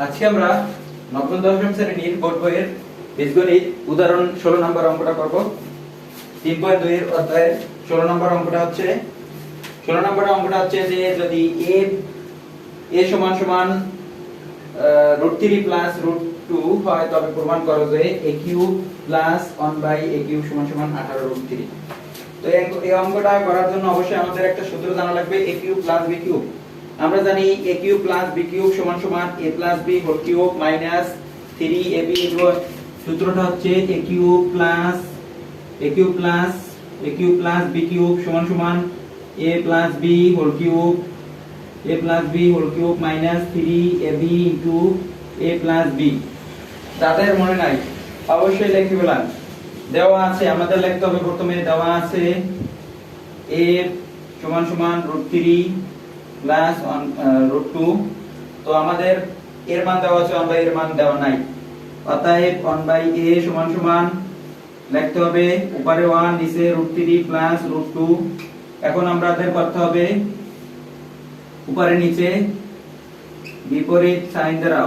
আজকে আমরা নবম দশম শ্রেণির বোর্ড বইয়ের বীজগণিত উদাহরণ ষোলো নম্বর অঙ্কটা করব। তিন পয়েন্ট দুই অধ্যায়ের ষোলো নম্বর অঙ্কটা হচ্ছে, ষোলো নম্বর অঙ্কটা হচ্ছে যে যদি এ এ সমান সমান root three plus root two হয়, তবে প্রমাণ করো যে a cube plus one by a cube সমান সমান আঠারো রুট থ্রি তো এই অঙ্কটা করার জন্য অবশ্যই আমাদের একটা সূত্র জানা লাগবে a cube plus b cube আমরা জানি a cube plus b cube সমান সমান a plus b whole cube minus three a b সূত্রটা হচ্ছে a cube plus a cube plus a cube plus b cube সমান সমান a plus b whole cube. A plus b whole cube minus three a b into a plus b তাদের মনে নাই। অবশ্যই লিখে ফেলান। দেওয়া আছে, আমাদের লিখতে হবে প্রথমে। দেওয়া আছে এ সমান সমান root three plus root two তো আমাদের এর মান দেওয়া আছে ওয়ান বাই এর মান দেওয়া নাই। অতএব ওয়ান বাই এ সমান সমান লিখতে হবে উপরে ওয়ান নিচে root three plus root two এখন আমাদের করতে হবে উপরে নিচে বিপরীত সাইন দ্বারা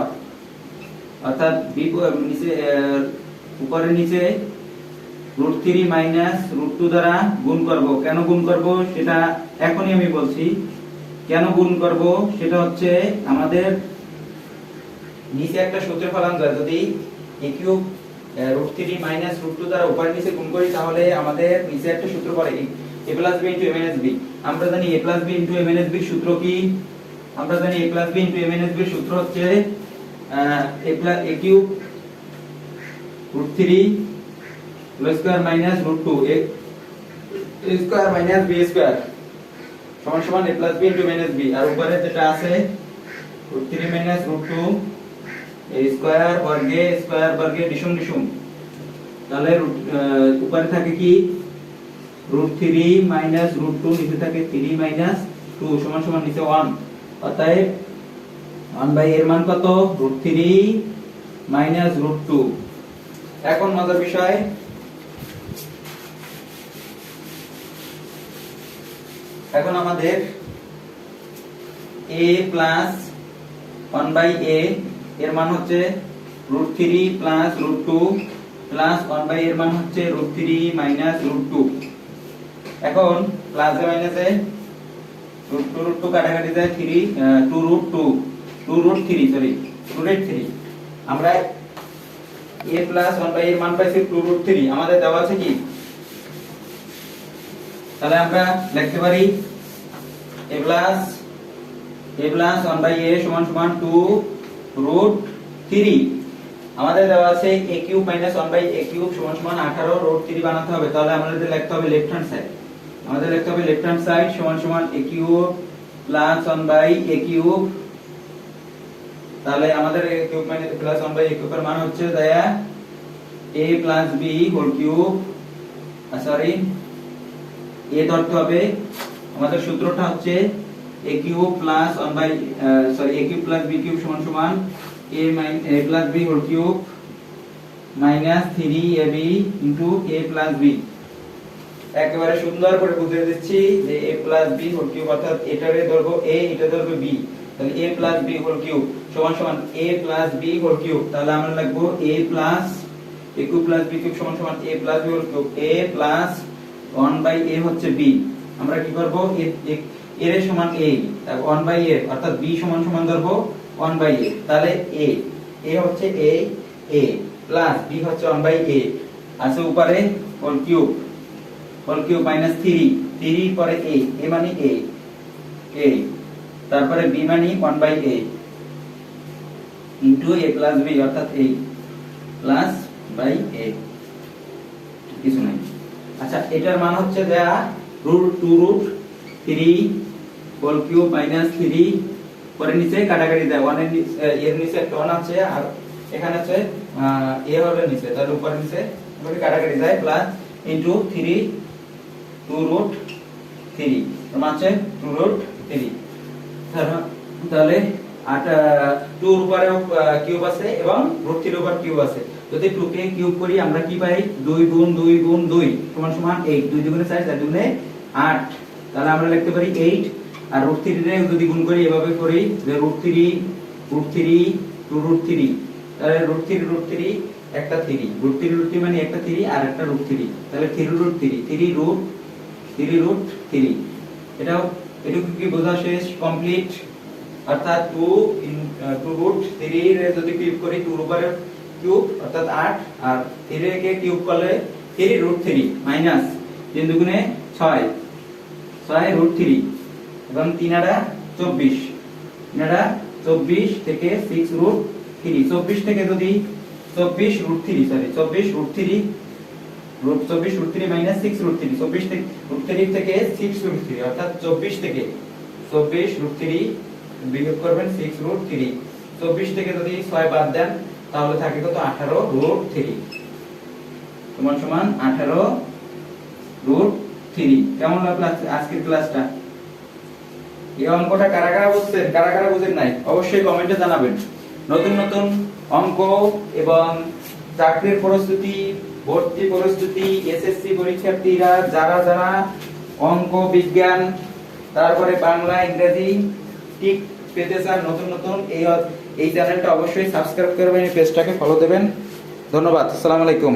অর্থাৎ নিচে উপরে নিচে root three minus root two দ্বারা গুণ করব। কেন গুণ করব? সেটা এখনই আমি বলছি। কেন গুণ করব? সেটা হচ্ছে আমাদের নিচে একটা সূত্র ফলান যায়। যদি a cube root three minus root two দ্বারা উপরে নিচে গুণ করি, তাহলে আমাদের নিচে একটা সূত্র পড়ে। A plus b into m b আমরা জানি a plus b into m বির সূত্র কি? আমরা জানি a plus b into m বির সূত্র হচ্ছে a plus a cube root three square minus root two a square minus b square সমান সমান a plus b into minus b আর উপরে যেটা আছে root three minus root two a square বর্গে square বর্গে ডিসুম ডিসুম। তাহলে উপরে থাকে কি? Root three minus root two নিচে থাকে থ্রি মাইনাস টু সমান সমান নিচে ওয়ান অতএব ওয়ান বাই এর মান কত? Root three minus root two এখন মজার বিষয় এখন আমাদের a plus one by a এর মান হচ্ছে root three plus root two plus one by এর মান হচ্ছে root three minus root two এখন প্লাসে মাইনাসে রুট টু রুট টু কাটাকাটি যায় three two root two two root three sorry two root three আমরা এ প্লাস ওয়ান বাই এর মান পাইছি টু রুট থ্রি আমাদের দেওয়া আছে কি? তাহলে আমরা লিখতে পারি a plus a plus 1 by a সমান সমান 2 রুট 3 আমাদের দেওয়া আছে a cube minus 1 by a cube সমান সমান 18 রুট 3 বানাতে হবে। তাহলে আমাদের লিখতে হবে লেফট হ্যান্ড সাইড আমাদের লিখতে হবে লেফট হ্যান্ড সাইড সমান সমান a cube plus 1 by a cube তাহলে আমাদের a cube minus plus 1 by a কিউবের মান হচ্ছে দয়া a plus b whole cube sorry এ ধরতে হবে? আমাদের সূত্রটা হচ্ছে a cube plus 1 by sorry a cube plus b cube সমান সমান a মাইন a plus b whole cube minus 3ab into a plus b একেবারে সুন্দর করে বুঝিয়ে দিচ্ছি যে a plus b whole cube অর্থাৎ এটারে ধরবো a, এটা ধরবো b তাহলে a plus b whole cube সমান সমান a plus b whole cube. তাহলে আমরা লিখব a plus a cube plus b cube সমান সমান a plus b whole cube. a plus 1 by a হচ্ছে b আমরা কি করব? এর সমান a তারপর 1 বাই a, অর্থাৎ b সমান সমান ধরবো 1 বাই a তাহলে a a হচ্ছে a a প্লাস b হচ্ছে 1 বাই a আছে উপরে whole cube whole cube minus 3 3 পরে a a মানে a a তারপরে b মানে 1 by a into a plus b, অর্থাৎ a প্লাস বাই a কিছু নাই। আচ্ছা এটার মান হচ্ছে দেয়া root two root three whole cube minus three পরে নিচে কাটাকাটি দেয় ওয়ানের নিচে এর নিচে একটা ওয়ান আছে, আর এখানে আছে এ হবে নিচে, তাহলে উপরে নিচে উপরে কাটাকাটি যায় plus into three two root three আছে টু রুট থ্রি তাহলে আট টুর উপরে কিউব আছে এবং রুট থ্রির উপর কিউব আছে। যদি টু কে কিউব করি, আমরা কি পাই? দুই গুণ দুই গুণ দুই সমান সমান এইট দুই দুগুণে চার চার দুগুণে আট। তাহলে আমরা লিখতে পারি এইট আর রুট থ্রি যদি গুণ করি, এভাবে করি যে root three root three two root three তাহলে রুট থ্রি রুট থ্রি একটা three root three root three মানে একটা থ্রি আর একটা রুট থ্রি তাহলে three root three three root three root three এটাও, এটুকু কি বোঝা শেষ? কমপ্লিট অর্থাৎ টু টু রুট থ্রি যদি কিউব করি টু উপরে কিউব অর্থাৎ আট, আর থ্রি কে কিউব করলে? থ্রি রুট থ্রি মাইনাস তিন দুগুণে ছয়। ছয় রুট থ্রি এবং তিন আড়া চব্বিশ। তিন আড়া চব্বিশ থেকে সিক্স রুট থ্রি চব্বিশ থেকে যদি চব্বিশ রুট থ্রি সরি চব্বিশ রুট থ্রি রুট চব্বিশ root three minus six root three চব্বিশ থেকে রুট থ্রি থেকে সিক্স রুট থ্রি অর্থাৎ চব্বিশ থেকে। চব্বিশ রুট থ্রি বিয়োগ করবেন সিক্স রুট থ্রি চব্বিশ থেকে যদি ছয় বাদ দেন, তাহলে থাকে কত? আঠারো রুট থ্রি সমান সমান আঠারো রুট থ্রি কেমন লাগল আজকের ক্লাসটা? এই অঙ্কটা কারা কারা বুঝছেন? কারা কারা বুঝেন নাই? অবশ্যই কমেন্টে জানাবেন। নতুন নতুন অঙ্ক এবং চাকরির প্রস্তুতি, ভর্তি প্রস্তুতি এসএসসি পরীক্ষার্থীরা, যারা যারা অঙ্ক, বিজ্ঞান, তারপরে বাংলা, ইংরেজি ঠিক পেতে চান নতুন নতুন, এই এই চ্যানেলটা অবশ্যই সাবস্ক্রাইব করবেন, এই পেজটাকে ফলো দেবেন। ধন্যবাদ, আসসালামু আলাইকুম।